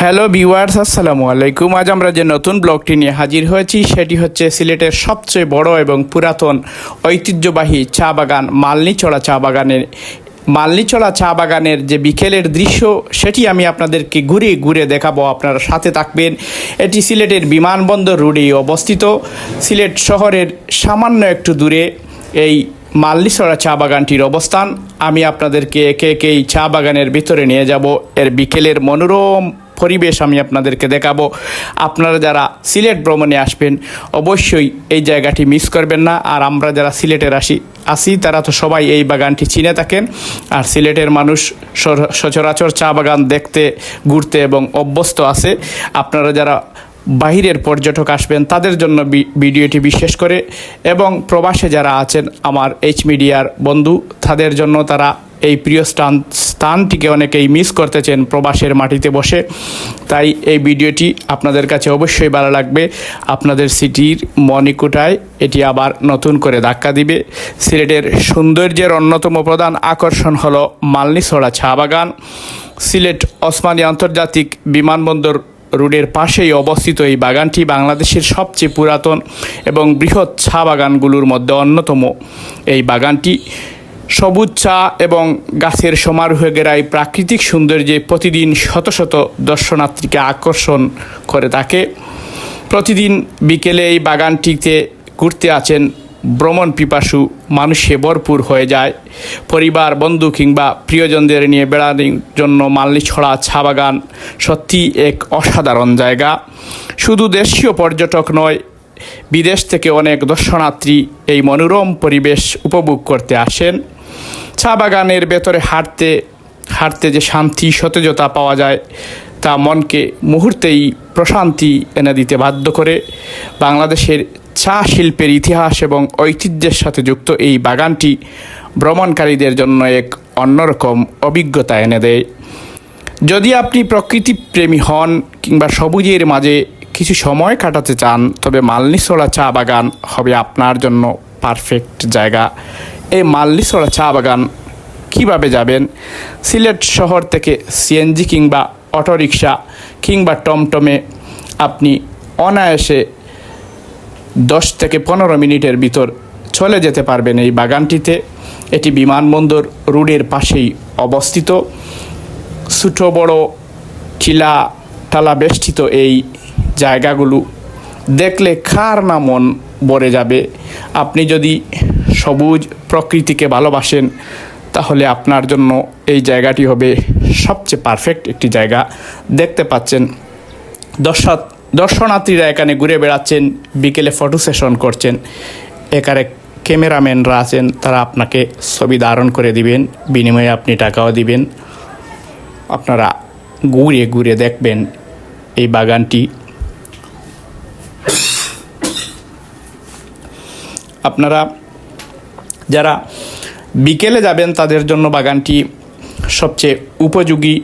Hello viewers, আসসালামু আলাইকুম। আজ আমরা যে নতুন ব্লগটি নিয়ে হাজির হয়েছি, সেটি হচ্ছে সিলেটের সবচেয়ে বড় এবং পুরাতন ঐতিহ্যবাহী চা বাগান, মালনিচড়া চা বাগানের। মালনিচড়া চা বাগানের যে বিকেলের দৃশ্য, সেটি আমি আপনাদেরকে ঘুরে ঘুরে দেখাবো। আপনারা সাথে থাকবেন। এটি সিলেটের বিমানবন্দর রোডেই অবস্থিত। সিলেট শহরের সামান্য একটু দূরে এই মাল্লিছড়া চা বাগানটির অবস্থান। আমি আপনাদেরকে একে একে এই চা বাগানের ভিতরে নিয়ে যাব। এর বিকেলের মনোরম পরিবেশ আমি আপনাদেরকে দেখাবো। আপনারা যারা সিলেট ভ্রমণে আসবেন, অবশ্যই এই জায়গাটি মিস করবেন না। আর আমরা যারা সিলেটের আসি আসি, তারা তো সবাই এই বাগানটি চিনে থাকেন। আর সিলেটের মানুষ সচরাচর চা বাগান দেখতে, ঘুরতে এবং অভ্যস্ত আছে। আপনারা যারা বাহিরের পর্যটক আসবেন, তাদের জন্য ভিডিওটি বিশেষ করে। এবং প্রবাসে যারা আছেন, আমার এইচ মিডিয়ার বন্ধু, তাদের জন্য তারা এই প্রিয় স্থান, স্থানটিকে অনেকেই মিস করতেছেন প্রবাসের মাটিতে বসে। তাই এই ভিডিওটি আপনাদের কাছে অবশ্যই ভালো লাগবে। আপনাদের সিটির মনিকুটায় এটি আবার নতুন করে ধাক্কা দিবে। সিলেটের সৌন্দর্যের অন্যতম প্রধান আকর্ষণ হলো মালনিছড়া চা বাগান। সিলেট ওসমানী আন্তর্জাতিক বিমানবন্দর রোডের পাশেই অবস্থিত এই বাগানটি বাংলাদেশের সবচেয়ে পুরাতন এবং বৃহৎ চা বাগানগুলোর মধ্যে অন্যতম। এই বাগানটি সবুজ চা এবং গাছের সমারোহে গেরাই প্রাকৃতিক সৌন্দর্যে প্রতিদিন শত শত দর্শনার্থীকে আকর্ষণ করে থাকে। প্রতিদিন বিকেলে এই বাগানটিতে ঘুরতে আছেন ভ্রমণ পিপাসু মানুষে ভরপুর হয়ে যায়। পরিবার, বন্ধু কিংবা প্রিয়জনদের নিয়ে বেড়ানোর জন্য মাল্লি ছড়া চা বাগান সত্যি এক অসাধারণ জায়গা। শুধু দেশীয় পর্যটক নয়, বিদেশ থেকে অনেক দর্শনার্থী এই মনোরম পরিবেশ উপভোগ করতে আসেন। চা বাগানের ভেতরে হাঁটতে হাঁটতে যে শান্তি, সতেজতা পাওয়া যায়, তা মনকে মুহূর্তেই প্রশান্তি এনে দিতে বাধ্য করে। বাংলাদেশের চা শিল্পের ইতিহাস এবং ঐতিহ্যের সাথে যুক্ত এই বাগানটি ভ্রমণকারীদের জন্য এক অন্যরকম অভিজ্ঞতা এনে দেয়। যদি আপনি প্রকৃতি প্রেমী হন কিংবা সবুজের মাঝে কিছু সময় কাটাতে চান, তবে মালনিছড়া চা বাগান হবে আপনার জন্য পারফেক্ট জায়গা। এই মালনিছড়া চা বাগান কীভাবে যাবেন? সিলেট শহর থেকে সিএনজি কিংবা অটোরিকশা কিংবা টমটমে আপনি অনায়াসে দশ থেকে পনেরো মিনিটের ভিতর চলে যেতে পারবেন এই বাগানটিতে। এটি বিমানবন্দর রোডের পাশেই অবস্থিত। ছোটো, বড় টিলা টালা বেষ্টিত এই জায়গাগুলো দেখলে কার না মন ভরে যাবে। আপনি যদি সবুজ প্রকৃতিকে ভালোবাসেন, তাহলে আপনার জন্য এই জায়গাটি হবে সবচেয়ে পারফেক্ট একটি জায়গা। দেখতে পাচ্ছেন, দর্শক, দর্শনার্থীরা এখানে ঘুরে বেড়াচ্ছেন, বিকেলে ফটো সেশন করছেন। এখানে ক্যামেরাম্যানরা আছেন, তারা আপনাকে ছবি ধারণ করে দিবেন, বিনিময়ে আপনি টাকাও দিবেন। আপনারা ঘুরে ঘুরে দেখবেন এই বাগানটি। আপনারা যারা বিকেলে যাবেন, তাদের জন্য বাগানটি সবচেয়ে উপযোগী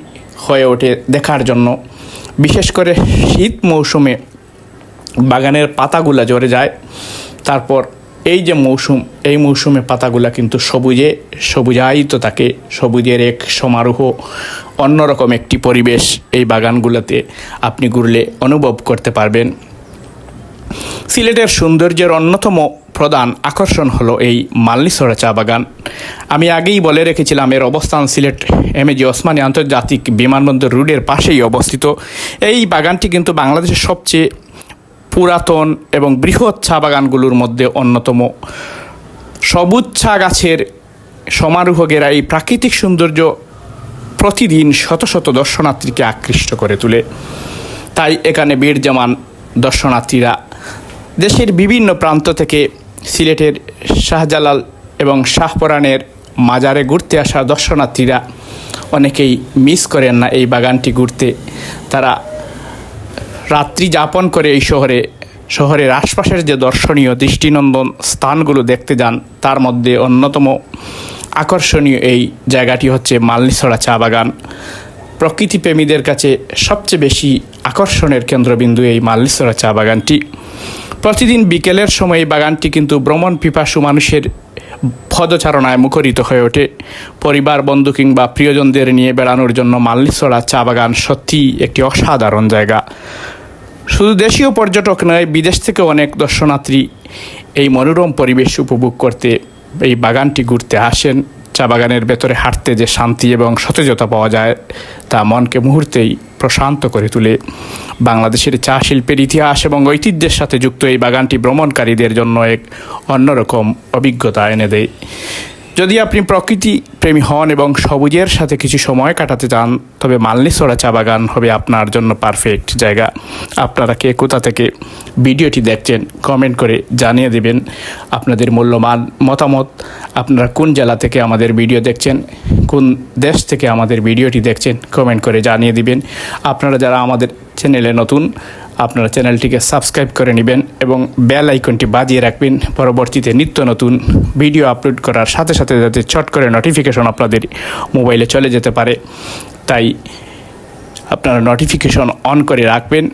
হয়ে ওঠে দেখার জন্য। বিশেষ করে শীত মৌসুমে বাগানের পাতাগুলা ঝরে যায়। তারপর এই যে মৌসুম, এই মৌসুমে পাতাগুলা কিন্তু সবুজে, সবুজায়িত থাকে। সবুজের এক সমারোহ, অন্যরকম একটি পরিবেশ এই বাগানগুলোতে আপনি ঘুরলে অনুভব করতে পারবেন। সিলেটের সৌন্দর্যের অন্যতম প্রধান আকর্ষণ হলো এই মাল্লিছড়া চা বাগান। আমি আগেই বলে রেখেছিলাম, এর অবস্থান Sylhet M A G Osmani আন্তর্জাতিক বিমানবন্দর রোডের পাশেই অবস্থিত। এই বাগানটি কিন্তু বাংলাদেশের সবচেয়ে পুরাতন এবং বৃহৎ চা বাগানগুলোর মধ্যে অন্যতম। সবুজ চা গাছের সমারোহ ঘেরা এই প্রাকৃতিক সৌন্দর্য প্রতিদিন শত শত দর্শনার্থীকে আকৃষ্ট করে তোলে। তাই এখানে ভিড় জমান দর্শনার্থীরা দেশের বিভিন্ন প্রান্ত থেকে সিলেটের শাহজালাল এবং শাহপরানের মাজারে ঘুরতে আসা দর্শনার্থীরা অনেকেই মিস করেন না এই বাগানটি ঘুরতে। তারা রাত্রি যাপন করে এই শহরে, শহরের আশপাশের যে দর্শনীয় দৃষ্টিনন্দন স্থানগুলো দেখতে যান, তার মধ্যে অন্যতম আকর্ষণীয় এই জায়গাটি হচ্ছে মালনিছড়া চা বাগান। প্রকৃতিপ্রেমীদের কাছে সবচেয়ে বেশি আকর্ষণের কেন্দ্রবিন্দু এই মালনিছড়া চা বাগানটি। প্রতিদিন বিকেলের সময় বাগানটি কিন্তু ভ্রমণ পিপাসু মানুষের পদচারণায় মুখরিত হয়ে ওঠে। পরিবার, বন্ধু কিংবা প্রিয়জনদের নিয়ে বেড়ানোর জন্য মাল্লিছড়া চা বাগান সত্যিই একটি অসাধারণ জায়গা। শুধু দেশীয় পর্যটক নয়, বিদেশ থেকে অনেক দর্শনার্থী এই মনোরম পরিবেশ উপভোগ করতে এই বাগানটি ঘুরতে আসেন। চা বাগানের ভেতরে হাঁটতে যে শান্তি এবং সতেজতা পাওয়া যায়, তা মনকে মুহূর্তেই প্রশান্ত করে তোলে। বাংলাদেশের চা শিল্পের ইতিহাস এবং ঐতিহ্যের সাথে যুক্ত এই বাগানটি ভ্রমণকারীদের জন্য এক অন্যরকম অভিজ্ঞতা এনে দেয়। যদি আপনি প্রকৃতি প্রেমী হন এবং সবুজের সাথে কিছু সময় কাটাতে চান, তবে মালনিসোড়া চা বাগান হবে আপনার জন্য পারফেক্ট জায়গা। আপনারা কে, কোথা থেকে ভিডিওটি দেখছেন, কমেন্ট করে জানিয়ে দেবেন আপনাদের মূল্যবান মতামত। আপনারা কোন জেলা থেকে আমাদের ভিডিও দেখছেন, কোন দেশ থেকে আমাদের ভিডিওটি দেখছেন, কমেন্ট করে জানিয়ে দিবেন। আপনারা যারা আমাদের চ্যানেলে নতুন আপনারা চ্যানেলটিকে সাবস্ক্রাইব করে নেবেন এবং বেল আইকনটি বাজিয়ে রাখবেন। পরবর্তীতে নিত্য নতুন ভিডিও আপলোড করার সাথে সাথে যাতে চট করে নোটিফিকেশন আপনাদের মোবাইলে চলে যেতে পারে। তাই আপনারা নোটিফিকেশন অন করে রাখবেন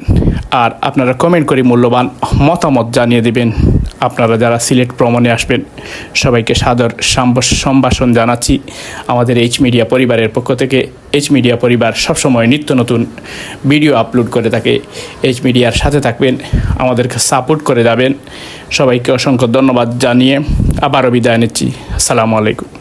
আর আপনারা কমেন্ট করে মূল্যবান মতামত জানিয়ে দেবেন। আপনারা যারা সিলেট ভ্রমণে আসবেন, সবাইকে সাদর সম্ভাষণ জানাচ্ছি। আমাদের এইচ মিডিয়া পরিবারের পক্ষ থেকে এইচ মিডিয়া পরিবার সবসময় নিত্য নতুন ভিডিও আপলোড করে থাকে। এইচ মিডিয়ার সাথে থাকবেন, আমাদেরকে সাপোর্ট করে যাবেন। সবাইকে অসংখ্য ধন্যবাদ জানিয়ে আবারও বিদায় নিচ্ছি। আসসালামু আলাইকুম।